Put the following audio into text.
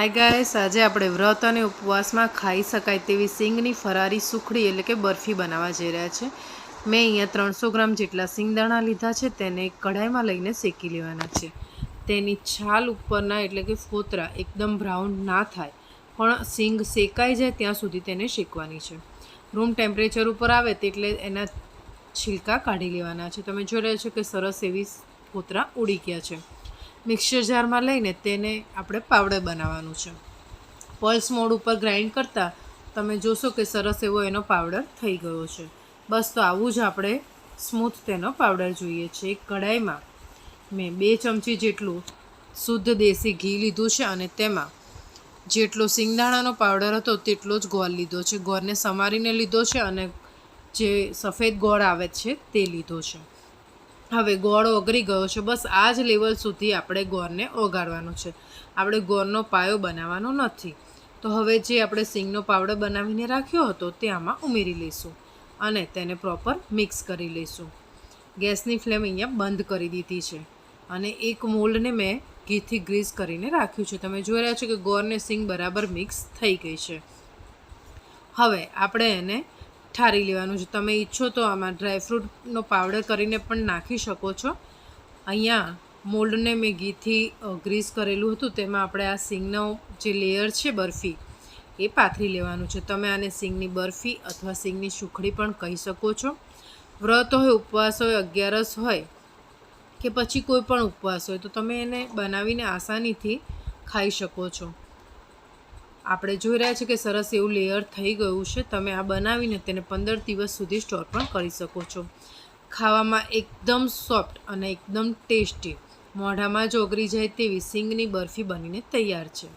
Hi guys આજે આપણે વ્રત અને ઉપવાસમાં ખાઈ શકાય તેવી સિંગની ફરારી સુખડી એટલે કે બરફી બનાવવા જઈ રહ્યા છે. મેં અહીંયા ત્રણસો ગ્રામ જેટલા સિંગદાણા લીધા છે, તેને કઢાઈમાં લઈને શેકી લેવાના છે. તેની છાલ ઉપરના એટલે કે ફોતરા એકદમ બ્રાઉન ના થાય, પણ સિંગ શેકાઈ જાય ત્યાં સુધી તેને શેકવાની છે. રૂમ ટેમ્પરેચર ઉપર આવે તેટલે એના છિલકા કાઢી લેવાના છે. તમે જોઈ રહ્યા છો કે સરસ એવી ફોતરા ઉડી ગયા છે. મિક્સર જારમાં લઈને તેને આપણે પાવડર બનાવવાનું છે. પલ્સ મોડ ઉપર ગ્રાઇન્ડ કરતાં તમે જોશો કે સરસ એવો એનો પાવડર થઈ ગયો છે. બસ તો આવું જ આપણે સ્મૂથ તેનો પાવડર જોઈએ છે. એક કઢાઈમાં મેં બે ચમચી જેટલું શુદ્ધ દેશી ઘી લીધું છે અને તેમાં જેટલો સિંગદાણાનો પાવડર હતો તેટલો જ ગોળ લીધો છે. ગોળને સમારીને લીધો છે અને જે સફેદ ગોળ આવે છે તે લીધો છે. હવે ગોળ ઓગળી ગયો છે. બસ આ જ લેવલ સુધી આપણે ગોળને ઓગાળવાનું છે. આપણે ગોળનો પાયો બનાવવાનો નથી. તો હવે જે આપણે સિંગનો પાવડર બનાવીને રાખ્યો હતો તે આમાં ઉમેરી લઈશું અને તેને પ્રોપર મિક્સ કરી લઈશું. ગેસની ફ્લેમ અહીંયા બંધ કરી દીધી છે અને એક મોલ્ડને મેં ઘીથી ગ્રીસ કરીને રાખ્યું છે. તમે જોઈ રહ્યા છો કે ગોળને સિંગ બરાબર મિક્સ થઈ ગઈ છે. હવે આપણે એને ઠારી લેવાનું છે. તમે ઈચ્છો તો આમાં ડ્રાયફ્રૂટનો પાવડર કરીને પણ નાખી શકો છો. અહીંયા મોલ્ડને મેં ઘીથી ગ્રીસ કરેલું હતું. તેમાં આપણે આ સિંગનો જે લેયર છે બરફી, એ પાથરી લેવાનું છે. તમે આને સિંગની બરફી અથવા સિંગની સુખડી પણ કહી શકો છો. વ્રત હોય, ઉપવાસ હોય, અગિયારસ હોય કે પછી કોઈ પણ ઉપવાસ હોય, તો તમે એને બનાવીને આસાનીથી ખાઈ શકો છો. આપણે જોઈ રહ્યા છીએ કે સરસ એવું લેયર થઈ ગયું છે. તમે આ બનાવીને તેને પંદર દિવસ સુધી સ્ટોર પણ કરી શકો છો. ખાવામાં એકદમ સોફ્ટ અને એકદમ ટેસ્ટી મોઢામાં જ ઓગળી જાય તેવી સિંગની બરફી બનીને તૈયાર છે.